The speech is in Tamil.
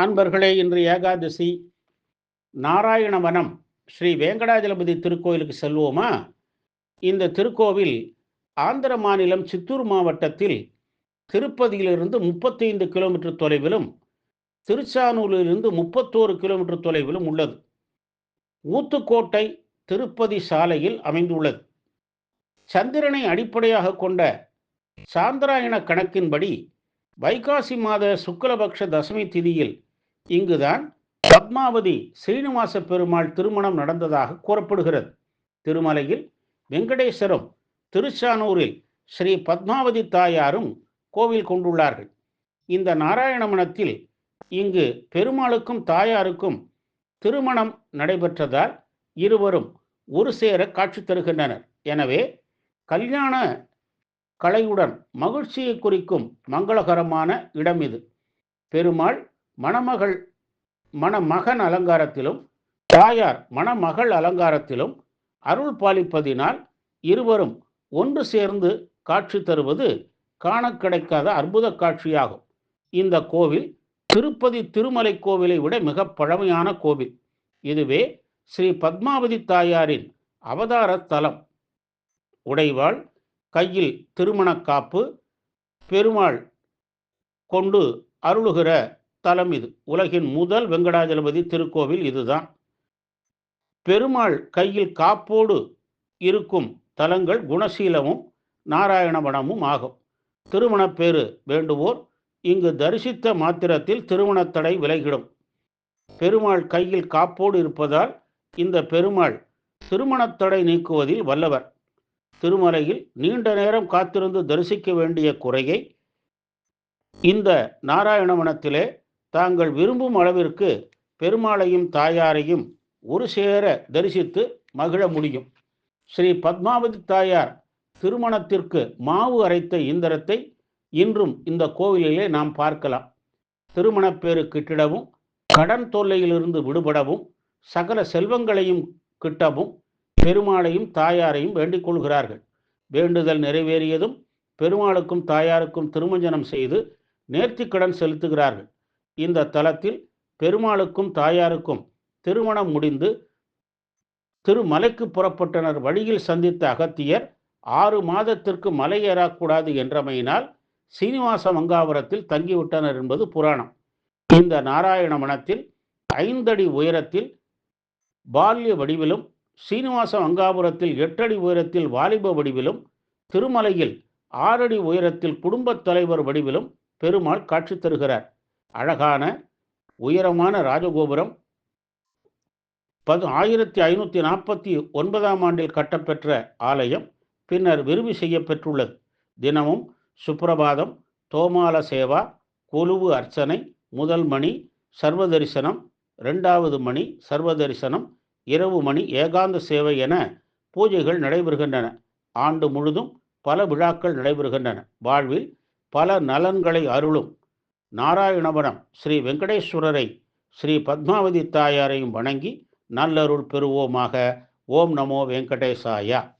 அன்பர்களே இன்று ஏகாதசி. நாராயணவனம். ஸ்ரீ வேங்கடாஜலபதி திருக்கோயிலுக்கு செல்வோமா? இந்த திருக்கோவில் ஆந்திர மாநிலம் சித்தூர் மாவட்டத்தில் திருப்பதியிலிருந்து முப்பத்தைந்து கிலோமீட்டர் தொலைவிலும் திருச்சானூரிலிருந்து முப்பத்தோரு கிலோமீட்டர் தொலைவிலும் உள்ளது. ஊத்துக்கோட்டை திருப்பதி சாலையில் அமைந்துள்ளது. சந்திரனை அடிப்படையாக கொண்ட சாந்திராயண கணக்கின்படி வைகாசி மாத சுக்லபக்ஷ தசமி திதியில் இங்குதான் பத்மாவதி ஸ்ரீனிவாச பெருமாள் திருமணம் நடந்ததாக கூறப்படுகிறது. திருமலையில் வெங்கடேஸ்வரம் திருச்சானூரில் ஸ்ரீ பத்மாவதி தாயாரும் கோவில் கொண்டுள்ளார்கள். இந்த நாராயணமனத்தில் இங்கு பெருமாளுக்கும் தாயாருக்கும் திருமணம் நடைபெற்றதால் இருவரும் ஒரு சேர காட்சி தருகின்றனர். எனவே கல்யாண கலையுடன் மகிழ்ச்சியை குறிக்கும் மங்களகரமான இடம் இது. பெருமாள் மணமகள் மணமகன் அலங்காரத்திலும் தாயார் மணமகள் அலங்காரத்திலும் அருள் பாலிப்பதினால் இருவரும் ஒன்று சேர்ந்து காட்சி தருவது காண கிடைக்காத அற்புத காட்சியாகும். இந்த கோவில் திருப்பதி திருமலை கோவிலை விட மிக பழமையான கோவில். இதுவே ஸ்ரீ பத்மாவதி தாயாரின் அவதார தலம். உடைவாள் கையில் திருமணக்காப்பு பெருமாள் கொண்டு அருளுகிற தலம் இது. உலகின் முதல் வெங்கடாஜலபதி திருக்கோவில் இதுதான். பெருமாள் கையில் காப்போடு இருக்கும் தலங்கள் குணசீலமும் நாராயணவனமும் ஆகும். திருமணப்பேறு வேண்டுவோர் இங்கு தரிசித்த மாத்திரத்தில் திருமணத்தடை விலகிடும். பெருமாள் கையில் காப்போடு இருப்பதால் இந்த பெருமாள் திருமணத்தடை நீக்குவதில் வல்லவர். திருமலையில் நீண்ட நேரம் காத்திருந்து தரிசிக்க வேண்டிய குறையை இந்த நாராயணவனத்திலே தாங்கள் விரும்பும் அளவிற்கு பெருமாளையும் தாயாரையும் ஒரு சேர தரிசித்து மகிழ முடியும். ஸ்ரீ பத்மாவதி தாயார் திருமணத்திற்கு மாவு அரைத்த இந்திரத்தை இன்றும் இந்த கோவிலிலே நாம் பார்க்கலாம். திருமணப்பேறு கிட்டிடவும் கடன் தொல்லையிலிருந்து விடுபடவும் சகல செல்வங்களையும் கிட்டவும் பெருமாளையும் தாயாரையும் வேண்டிக் கொள்கிறார்கள். வேண்டுதல் நிறைவேறியதும் பெருமாளுக்கும் தாயாருக்கும் திருமஞ்சனம் செய்து நேர்த்திக்கடன் செலுத்துகிறார்கள். இந்த தலத்தில் பெருமாளுக்கும் தாயாருக்கும் திருமணம் முடிந்து திருமலைக்கு புறப்பட்டனர். வழியில் சந்தித்த அகத்தியர் ஆறு மாதத்திற்கு மலை ஏறக்கூடாது என்றமையினால் சீனிவாச மங்காபுரத்தில் தங்கிவிட்டனர் என்பது புராணம். இந்த நாராயண மனத்தில் ஐந்தடி உயரத்தில் பால்ய வடிவிலும் சீனிவாச மங்காபுரத்தில் எட்டடி உயரத்தில் வாலிப வடிவிலும் திருமலையில் ஆறடி உயரத்தில் குடும்பத் தலைவர் வடிவிலும் பெருமாள் காட்சி தருகிறார். அழகான உயரமான ராஜகோபுரம். பது ஆயிரத்தி ஐநூற்றி நாற்பத்தி ஒன்பதாம் ஆண்டில் கட்டப்பெற்ற ஆலயம் பின்னர் விரிவு செய்யப்பெற்றுள்ளது. தினமும் சுப்பிரபாதம் தோமால சேவா கொலுவு அர்ச்சனை முதல் மணி சர்வதரிசனம் ரெண்டாவது இரண்டாவது மணி சர்வதரிசனம் இரவு மணி ஏகாந்த சேவை என பூஜைகள் நடைபெறுகின்றன. ஆண்டு முழுதும் பல விழாக்கள் நடைபெறுகின்றன. வாழ்வில் பல நலன்களை அருளும் நாராயணபுரம் ஸ்ரீ வெங்கடேஸ்வரரை ஸ்ரீ பத்மாவதி தாயாரையும் வணங்கி நல்லருள் பெறுவோமாக. ஓம் நமோ வெங்கடேசாயா.